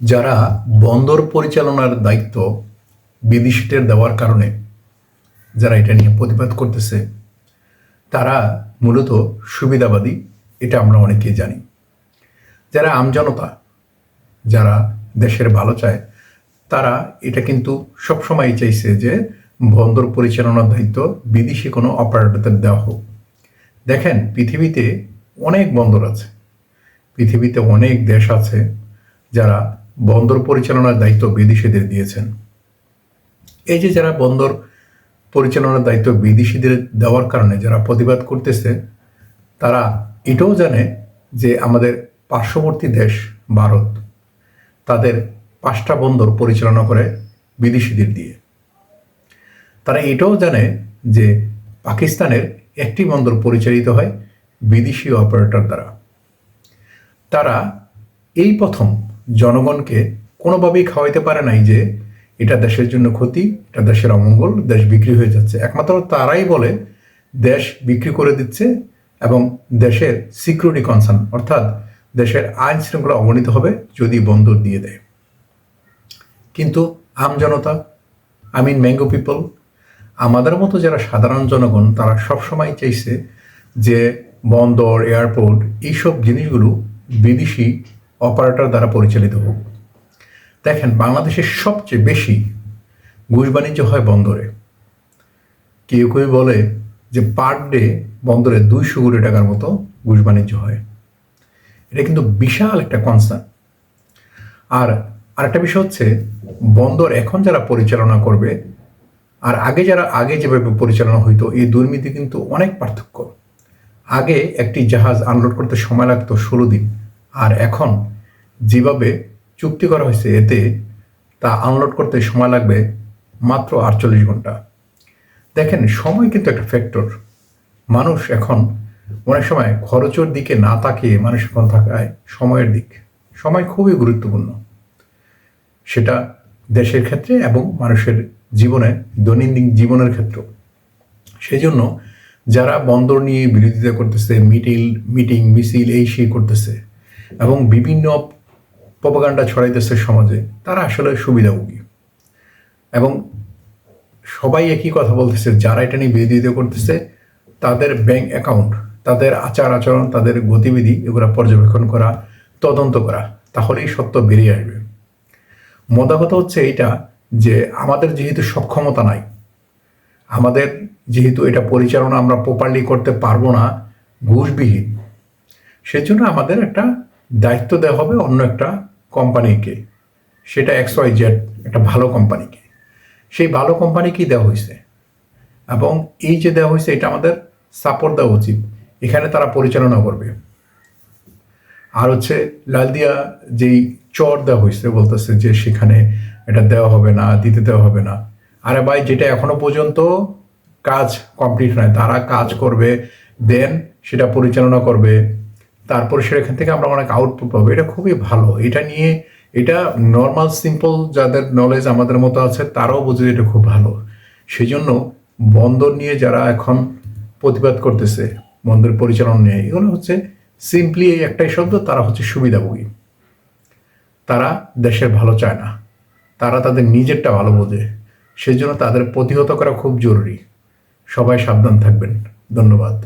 যারা বন্দর পরিচালনার দায়িত্ব বিদেশিদের দেওয়ার কারণে যারা এটা নিয়ে প্রতিবাদ করতেছে, তারা মূলত সুবিধাবাদী, এটা আমরা অনেকেই জানি। যারা আমজনতা, যারা দেশের ভালো চায়, তারা এটা কিন্তু সবসময় চাইছে যে বন্দর পরিচালনার দায়িত্ব বিদেশি কোনো অপারেটরদের দেওয়া হোক। দেখেন, পৃথিবীতে অনেক বন্দর আছে, পৃথিবীতে অনেক দেশ আছে যারা বন্দর পরিচালনার দায়িত্ব বিদেশিদের দিয়েছেন। এই যে যারা বন্দর পরিচালনার দায়িত্ব বিদেশিদের দেওয়ার কারণে যারা প্রতিবাদ করতেছে, তারা এটাও জানে যে আমাদের পার্শ্ববর্তী দেশ ভারত, তাদের পাঁচটা বন্দর পরিচালনা করে বিদেশিদের দিয়ে। তারা এটাও জানে যে পাকিস্তানের একটি বন্দর পরিচালিত হয় বিদেশি অপারেটর দ্বারা। তারা এই প্রথম জনগণকে কোনোভাবেই খাওয়াইতে পারে নাই যে এটা দেশের জন্য ক্ষতি, এটা দেশের অমঙ্গল, দেশ বিক্রি হয়ে যাচ্ছে। একমাত্র তারাই বলে দেশ বিক্রি করে দিচ্ছে এবং দেশের সিকিউরিটি কনসার্ন অর্থাৎ দেশের আইন শৃঙ্খলা অবনীত হবে যদি বন্দর দিয়ে দেয়। কিন্তু আমজনতা আই মিন ম্যাঙ্গো পিপল আমাদের মতো যারা সাধারণ জনগণ, তারা সবসময় চাইছে যে বন্দর, এয়ারপোর্ট, এইসব জিনিসগুলো বিদেশি অপারেটর দ্বারা পরিচালিত হোক। দেখেন বাংলাদেশের সবচেয়ে বেশি ঘুষ বাণিজ্য হয় বন্দরে। কেউ কেউ বলে যে পার ডে বন্দরে দুইশো কোটি টাকার মতো ঘুষ বাণিজ্য হয়। এটা কিন্তু বিশাল একটা কনসার্ন আর আরেকটা বিষয় হচ্ছে, বন্দর এখন যারা পরিচালনা করবে, আর আগে যারা, আগে যেভাবে পরিচালনা হইতো, এই দুর্নীতি কিন্তু অনেক পার্থক্য। আগে একটি জাহাজ আনলোড করতে সময় লাগতো ষোলো দিন। আর এখন যেভাবে চুক্তি করা হয়েছে এতে তা আনলোড করতে সময় লাগবে মাত্র আটচল্লিশ ঘণ্টা। দেখেন, সময় কিন্তু একটা ফ্যাক্টর মানুষ এখন অনেক সময় খরচের দিকে না তাকিয়ে মানুষ এখন থাকায় সময়ের দিক। সময় খুবই গুরুত্বপূর্ণ। সেটা দেশের ক্ষেত্রে এবং মানুষের জীবনে, দৈনন্দিন জীবনের ক্ষেত্র সেই জন্য যারা বন্দর নিয়ে বিরোধিতা করতেছে মিটিল মিটিং, মিছিল, এই সেই করতেছে এবং বিভিন্ন প্রপাগান্ডা ছড়াইতেছে সমাজে, তারা আসলে সুবিধাভোগী। এবং সবাই একই কথা বলতেছে, যারা এটা নিয়ে বিরোধিতা করতেছে, তাদের ব্যাংক অ্যাকাউন্ট তাদের আচার আচরণ, তাদের গতিবিধি, এগুলো পর্যবেক্ষণ করা, তদন্ত করা, তাহলেই সত্য বেরিয়ে আসবে। মোদা কথা হচ্ছে এইটা যে আমাদের যেহেতু সক্ষমতা নাই, আমাদের যেহেতু এটা পরিচালনা আমরা প্রপারলি করতে পারব না, ঘুষবিহীন, সেজন্য আমাদের একটা দায়িত্ব দেওয়া হবে অন্য একটা কোম্পানিকে। সেটা এক্স ওয়াই জেড, একটা ভালো কোম্পানিকে। সেই ভালো কোম্পানিকেই দেওয়া হয়েছে। এবং এই যে দেওয়া হয়েছে, এটা আমাদের সাপোর্ট দেওয়া উচিত। এখানে তারা পরিচালনা করবে। আর হচ্ছে লালদিয়া যেই চর দেওয়া হয়েছে, বলতেছে যে সেখানে এটা দেওয়া হবে না, দিতে দেওয়া হবে না। আরে ভাই, যেটা এখনও পর্যন্ত কাজ কমপ্লিট নয় তারা কাজ করবে, দেন সেটা পরিচালনা করবে। তারপর সেখান থেকে আমরা অনেক আউটপুট পাবো। এটা খুবই ভালো। এটা নিয়ে এটা নর্মাল সিম্পল যাদের নলেজ আমাদের মতো আছে, তারাও বুঝে এটা খুব ভালো। সেই জন্য বন্দর নিয়ে যারা এখন প্রতিবাদ করতেছে, বন্দর পরিচালনা নিয়ে, এগুলো হচ্ছে সিম্পলি এই একটাই শব্দ, তারা হচ্ছে সুবিধাভোগী। তারা দেশের ভালো চায় না। তারা তাদের নিজেরটা ভালো বোঝে। সেই জন্য তাদের প্রতিহত করা খুব জরুরি। সবাই সাবধান থাকবেন। ধন্যবাদ।